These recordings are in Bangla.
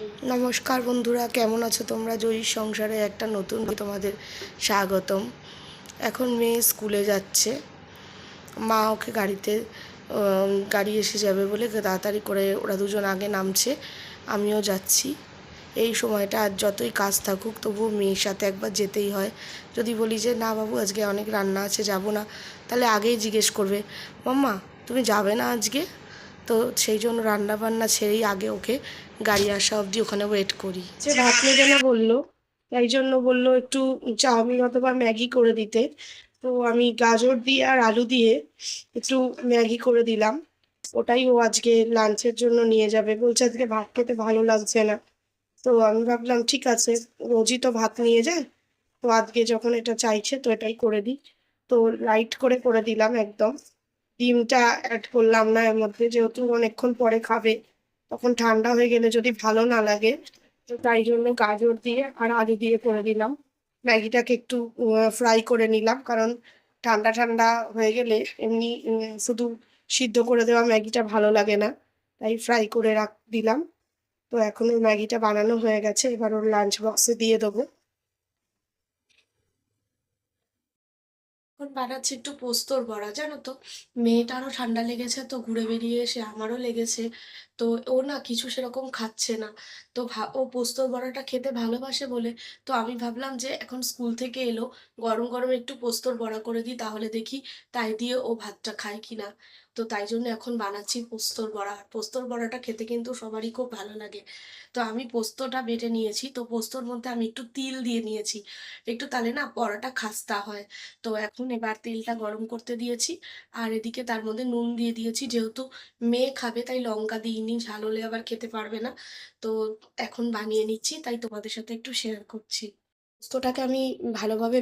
নমস্কার বন্ধুরা, কেমন আছো তোমরা? জয়ীর সংসারে একটা নতুন তোমাদের স্বাগতম। এখন মেয়ে স্কুলে যাচ্ছে। মা ওকে গাড়িতে গাড়ি এসে যাবে বলে তাড়াতাড়ি করে ওরা দুজন আগে নামছে, আমিও যাচ্ছি। এই সময়টা আর যতই কাজ থাকুক তবুও মেয়ের সাথে একবার যেতেই হয়। যদি বলি যে, না বাবু, আজকে অনেক রান্না আছে, যাব না। তাহলে আগেই জিজ্ঞেস করবে, মাম্মা, তুমি যাবে না আজকে? তো সেই জন্য রান্না বান্না ছেড়েই আগে ওকে গাড়ি আসা অবধি ওখানে ওয়েট করি। যে ভাত নেবে না বলল তাই জন্য বলল একটু চাউমিন অথবা ম্যাগি করে দিতে। তো আমি গাজর দিয়ে আর আলু দিয়ে একটু ম্যাগি করে দিলাম। ওটাই ও আজকে লাঞ্চের জন্য নিয়ে যাবে। বলছে আজকে ভাত খেতে ভালো লাগছে না। তো আমি ভাবলাম, ঠিক আছে, রোজই তো ভাত নিয়ে যায়। তো আজকে যখন এটা চাইছে তো এটাই করে দিই। তো লাইট করে করে দিলাম একদম। ডিমটা অ্যাড করলাম না এর মধ্যে, যেহেতু অনেকক্ষণ পরে খাবে, তখন ঠান্ডা হয়ে গেলে যদি ভালো না লাগে, তো তাই জন্য গাজর দিয়ে আর আলু দিয়ে করে দিলাম। ম্যাগিটাকে একটু ফ্রাই করে নিলাম, কারণ ঠান্ডা ঠান্ডা হয়ে গেলে এমনি শুধু সিদ্ধ করে দেওয়া ম্যাগিটা ভালো লাগে না, তাই ফ্রাই করে রাখ, দিলাম। তো এখন ওই ম্যাগিটা বানানো হয়ে গেছে, এবার ওর লাঞ্চ বক্সে দিয়ে দেবো। এখন বানাচ্ছি একটু পোস্তর বড়া, জানো তো? মেয়েটারও ঠান্ডা লেগেছে তো, ঘুরে বেরিয়ে এসে আমারও লেগেছে। তো ও না কিছু সেরকম খাচ্ছে না। তো ও পোস্তর বড়াটা খেতে ভালোবাসে বলে, তো আমি ভাবলাম যে এখন স্কুল থেকে এলো, গরম গরম একটু পোস্তর বড়া করে দিই, তাহলে দেখি তাই দিয়ে ও ভাতটা খায় কি না তো তাই জন্য এখন বানাচ্ছি পোস্তর বড়া। পোস্তর বড়াটা খেতে কিন্তু সবারই খুব ভালো লাগে। তো আমি পোস্তটা বেটে নিয়েছি, তো পোস্তর মধ্যে আমি একটু তিল দিয়ে নিয়েছি। একটু তাহলে না বড়াটা খাস্তা হয়। তো এখন এবার তেলটা গরম করতে দিয়েছি। আর এদিকে তার মধ্যে নুন দিয়ে দিয়েছি, যেহেতু মেয়ে খাবে তাই লঙ্কা দিইনি। ঝাল হলে আবার খেতে পারবে না। তো এখন বানিয়ে নিচ্ছি, তাই তোমাদের সাথে একটু শেয়ার করছি। পোস্তটাকে আমি ভালোভাবে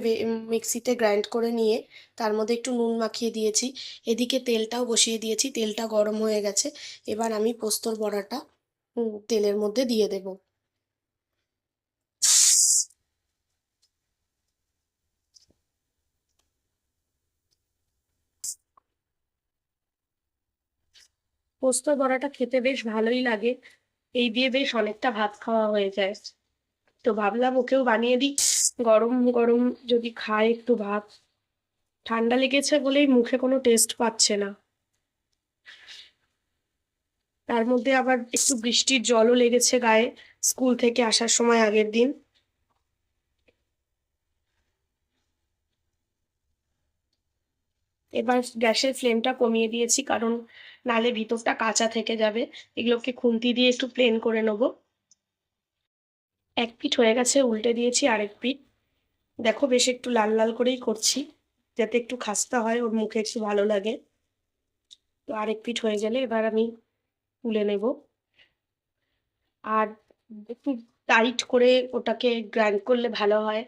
মিক্সিতে গ্রাইন্ড করে নিয়ে তার মধ্যে একটু নুন মাখিয়ে দিয়েছি। এদিকে তেলটাও বসিয়ে দিয়েছি, তেলটা গরম হয়ে গেছে। এবার আমি পোস্তর বড়াটা তেলের মধ্যে দিয়ে দেব। পোস্তর বড়াটা খেতে বেশ ভালোই লাগে। এই দিয়ে বেশ অনেকটা ভাত খাওয়া হয়ে যায়। তো ভাবলাম ওকেও বানিয়ে দিই। গরম গরম যদি খায় একটু ভাত। ঠান্ডা লেগেছে বলেই মুখে কোনো টেস্ট পাচ্ছে না। তার মধ্যে আবার একটু বৃষ্টির জলও লেগেছে গায়ে। স্কুল থেকে আসার সময় আগের দিন। এবার গ্যাসের ফ্লেমটা কমিয়ে দিয়েছি, কারণ নালে ভিতরটা কাঁচা থেকে যাবে। এগুলোকে খুন্তি দিয়ে একটু প্লেন করে নেব। এক পিঠ হয়ে গেছে, উল্টে দিয়েছি আরেক পিঠ। দেখো বেশ একটু লাল লাল করেই করছি, যাতে একটু খাস্তা হয়, ওর মুখে একটু ভালো লাগে। তো আরেক পিঠ হয়ে গেলে এবার আমি তুলে নেব। আর একটু টাইট করে ওটাকে গ্রাইন্ড করলে ভালো হয়,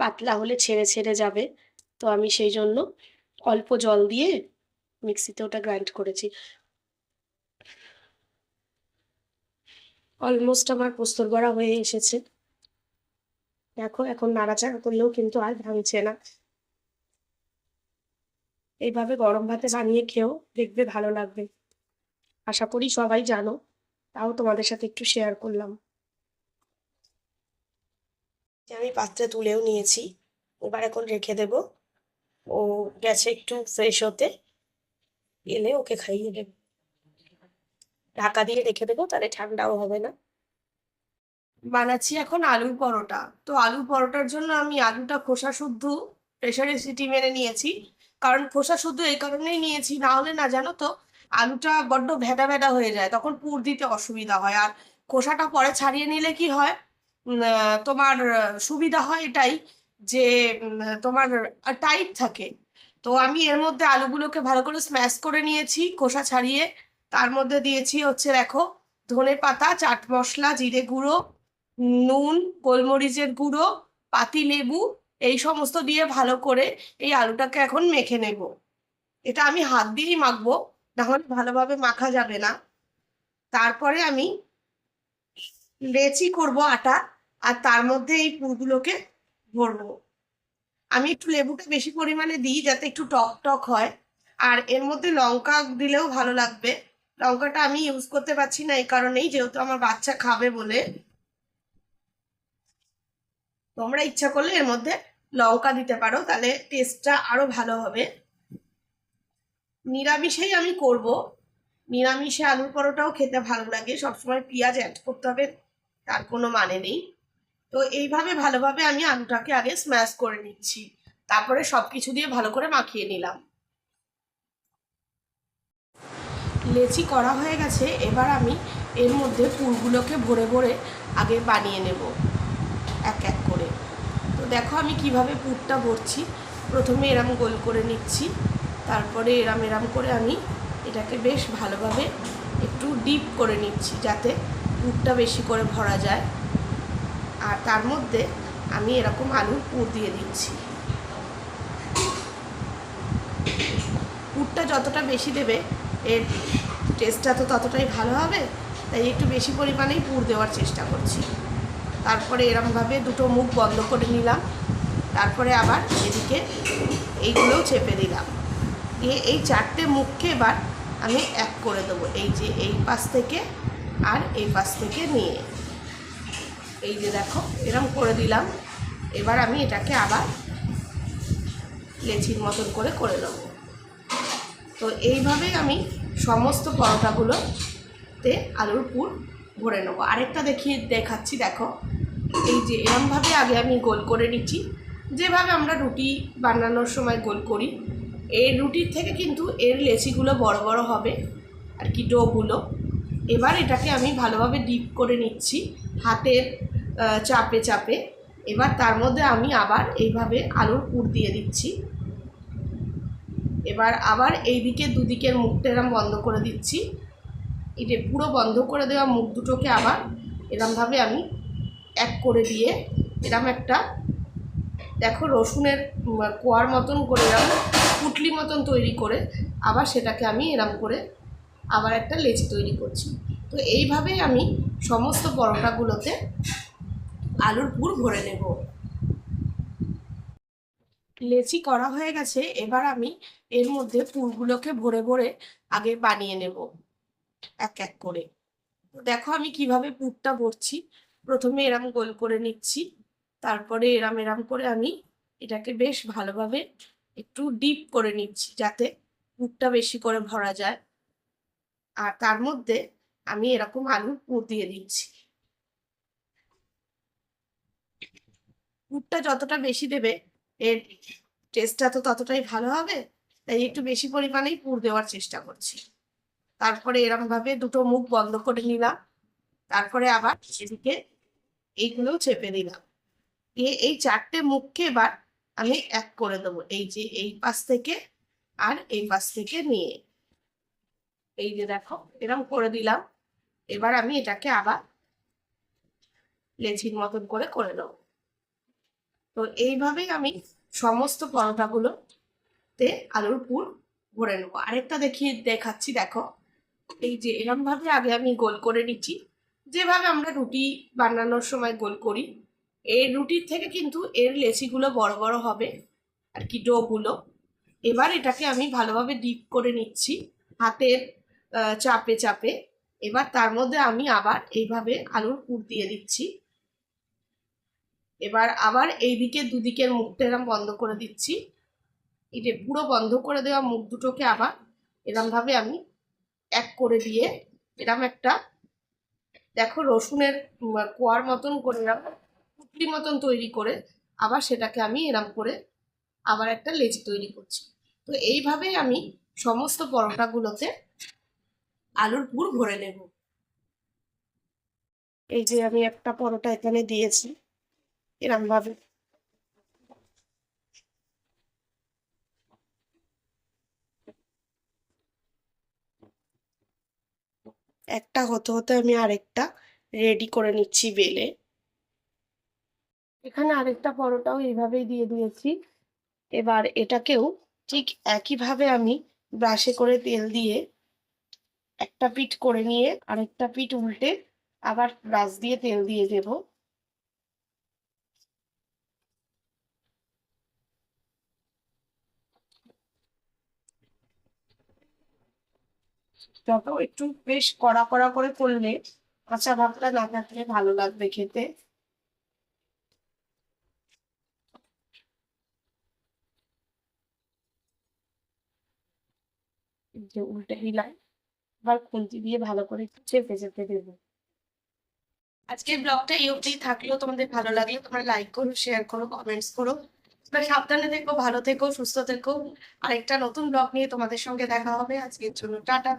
পাতলা হলে ছেড়ে ছেড়ে যাবে। তো আমি সেই জন্য অল্প জল দিয়ে মিক্সিতে ওটা গ্রাইন্ড করেছি। অলমোস্ট আমার পোস্তর বড়া হয়ে এসেছে। দেখো, এখন নাড়াচাড়া করলেও কিন্তু আর ভাঙছে না। এইভাবে গরম ভাতে বানিয়ে খেয়েও দেখবে ভালো লাগবে। আশা করি সবাই জানো, তাও তোমাদের সাথে একটু শেয়ার করলাম। আমি পাত্রে তুলেও নিয়েছি, এবার এখন রেখে দেব। ও গেছে একটু ফ্রেশ হতে এলে ওকে খাইয়ে দেব। ঢাকা দিয়ে রেখে দেবো, তাহলে ঠান্ডাও হবে না। বানাচ্ছি এখন আলু পরোটা। তো আলু পরোটার জন্য আমি আলুটা খোসা শুদ্ধ প্রেসারে সিটি মেরে নিয়েছি। কারণ খোসা শুদ্ধ এই কারণেই নিয়েছি, না হলে না জানো তো, আলুটা বড্ড ভেদা ভেদা হয়ে যায়, তখন পুর দিতে অসুবিধা হয়। আর খোসাটা পরে ছাড়িয়ে নিলে কি হয়? তোমার সুবিধা হয় এটাই যে তোমার টাইট থাকে। তো আমি এর মধ্যে আলুগুলোকে ভালো করে স্ম্যাশ করে নিয়েছি খোসা ছাড়িয়ে। তার মধ্যে দিয়েছি হচ্ছে, দেখো, ধনে পাতা, চাট মশলা, জিরে গুঁড়ো, নুন, গোলমরিচের গুঁড়ো, পাতি লেবু, এই সমস্ত দিয়ে ভালো করে এই আলুটাকে এখন মেখে নেব। এটা আমি হাত দিয়েই মাখবো, নাহলে ভালোভাবে মাখা যাবে না। তারপরে আমি লেচি করব আটা, আর তার মধ্যে এই পুরগুলোকে ভরবো। আমি একটু লেবুটা বেশি পরিমাণে দিই যাতে একটু টক টক হয়। আর এর মধ্যে লঙ্কা দিলেও ভালো লাগবে। লঙ্কাটা আমি ইউজ করতে পারছি না এই কারণেই যেহেতু আমার বাচ্চা খাবে বলে। তোমরা ইচ্ছা করলে এর মধ্যে লঙ্কা দিতে পারো, তাহলে টেস্টটা আরও ভালো হবে। নিরামিষেই আমি করব। নিরামিষে আলুর পরোটাও খেতে ভালো লাগে। সবসময় পেঁয়াজ অ্যাড করতে হবে, তার কোনো মানে নেই। তো এইভাবে ভালোভাবে আমি আলুটাকে আগে স্ম্যাশ করে নিচ্ছি। তারপরে সব কিছু দিয়ে ভালো করে মাখিয়ে নিলাম। লেচি করা হয়ে গেছে, এবার আমি এর মধ্যে পুরগুলোকে ভরে ভরে আগে বানিয়ে নেব, এক এক করে। তো দেখো আমি কীভাবে পুরটা ভরছি। প্রথমে এরম গোল করে নিচ্ছি, তারপরে এরম এরম করে আমি এটাকে বেশ ভালোভাবে একটু ডিপ করে নিচ্ছি, যাতে পুরটা বেশি করে ভরা যায়। আর তার মধ্যে আমি এরকম আলুর পুর দিয়ে দিচ্ছি। পুরটা যতটা বেশি দেবে, এর টেস্টটা তো ততটাই ভালো হবে, তাই একটু বেশি পরিমাণেই পুর দেওয়ার চেষ্টা করছি। তারপরে এরমভাবে দুটো মুখ বন্ধ করে নিলাম, তারপরে আবার এদিকে এইগুলোও চেপে দিলাম। দিয়ে এই চারটে মুখকে এবার আমি এক করে দেবো, এই যে এই পাশ থেকে আর এই পাশ থেকে নিয়ে। এই যে দেখো এরম করে দিলাম। এবার আমি এটাকে আবার লেচির মতন করে করে নেব। তো এইভাবে আমি সমস্ত পরোটাগুলোতে আলুর পুর ভরে নেব। আরেকটা দেখিয়ে দেখাচ্ছি, দেখো। এই যে এরমভাবে আগে আমি গোল করে নিচ্ছি। যেভাবে আমরা রুটি বানানোর সময় গোল করি, এই রুটির থেকে কিন্তু এর লেচিগুলো বড় বড় হবে, আর কি ডোগুলো। এবার এটাকে আমি ভালোভাবে ডিপ করে নিচ্ছি। হাতের চাপে চাপে। এবার তার মধ্যে আমি আবার এইভাবে আলুর পুর দিয়ে দিচ্ছি। এবার আবার এই দিকে দুদিকের মুখটা এরম বন্ধ করে দিচ্ছি। এটা পুরো বন্ধ করে দেওয়া মুখ দুটোকে আবার এরমভাবে আমি এক করে দিয়ে এরম একটা, দেখো রসুনের কোয়ার মতন করে এরম পুটলি মতন তৈরি করে আবার সেটাকে আমি এরম করে আবার একটা লেচি তৈরি করছি। তো এইভাবেই আমি সমস্ত পরোটাগুলোতে আলুর পুর ভরে নেব। লেচি করা হয়ে গেছে, এবার আমি এর মধ্যে পুরগুলোকে ভরে ভরে আগে বানিয়ে নেব, এক এক করে। দেখো আমি কীভাবে পুরটা ভরছি। প্রথমে এরম গোল করে নিচ্ছি, তারপরে এরম এরম করে আমি এটাকে বেশ ভালোভাবে একটু ডিপ করে নিচ্ছি যাতে পুরটা বেশি করে ভরা যায়। আর তার মধ্যে আমি এরকম আলুর পুর দিয়ে দিচ্ছি। পুরটা যতটা বেশি দেবে, এর টেস্টটা তো ততটাই ভালো হবে, তাই একটু বেশি পরিমাণেই পুর দেওয়ার চেষ্টা করছি। তারপরে এরমভাবে দুটো মুখ বন্ধ করে নিলাম, তারপরে আবার এদিকে এইগুলোও চেপে দিলাম। দিয়ে এই চারটে মুখকে এবার আমি এক করে দেবো, এই যে এই পাশ থেকে আর এই পাশ থেকে নিয়ে। এই যে দেখো এরম করে দিলাম, এবার আমি এটাকে আবার লেচির মতন করে করে দেবো তো এইভাবেই আমি সমস্ত পরোটাগুলোতে আলুর পুর ভরে নেব। আরেকটা দেখিয়ে দেখাচ্ছি, দেখো। এই যে এরম ভাবে আগে আমি গোল করে নিচ্ছি। যেভাবে আমরা রুটি বানানোর সময় গোল করি এই রুটির থেকে কিন্তু এর লেচিগুলো বড় বড় হবে, আর কি ডোগুলো। এবার এটাকে আমি ভালোভাবে ডিপ করে নিচ্ছি, হাতের চাপে চাপে। এবার তার মধ্যে আমি আবার এইভাবে আলুর পুর দিয়ে দিচ্ছি। এবার আবার এই দিকে দুদিকের মুখটা এরম বন্ধ করে দিচ্ছি। এটা পুরো বন্ধ করে দেওয়া মুখ দুটোকে আবার এরম ভাবে আমি এক করে দিয়ে এরম একটা, দেখো রসুনের কোয়ার মতন করে এরম পুটলি মতন তৈরি করে আবার সেটাকে আমি এরম করে আবার একটা লেচি তৈরি করছি। তো এইভাবেই আমি সমস্ত পরোটাগুলোতে আলুর পুর ভরে নেব। এই যে আমি একটা পরোটা এখানে দিয়েছি। এরম ভাবে একটা হতে হতে আমি আরেকটা রেডি করে নিচ্ছি বেলে। এখানে আরেকটা পরোটাও এইভাবেই দিয়ে দিয়েছি। এবার এটাকেও ঠিক একইভাবে আমি ব্রাশে করে তেল দিয়ে একটা পিঠ করে নিয়ে আরেকটা পিঠ উল্টে আবার ব্রাশ দিয়ে তেল দিয়ে দেব। যত একটু বেশ কড়া কড়া করে করলে কাঁচা ভাবটা না থাকলে ভালো লাগবে খেতে। যে উল্টে দিলাম আবার খুন্তি দিয়ে ভালো করে একটু চেপে চেপে দেবো। আজকের ব্লগটা এই অবধি থাকলেও তোমাদের ভালো লাগলে তোমরা লাইক করো শেয়ার করো কমেন্টস করো। তোমরা সাবধানে থেকো, ভালো থেকো, সুস্থ থেকো। আরেকটা নতুন ব্লগ নিয়ে তোমাদের সঙ্গে দেখা হবে। আজকের জন্য টাটা।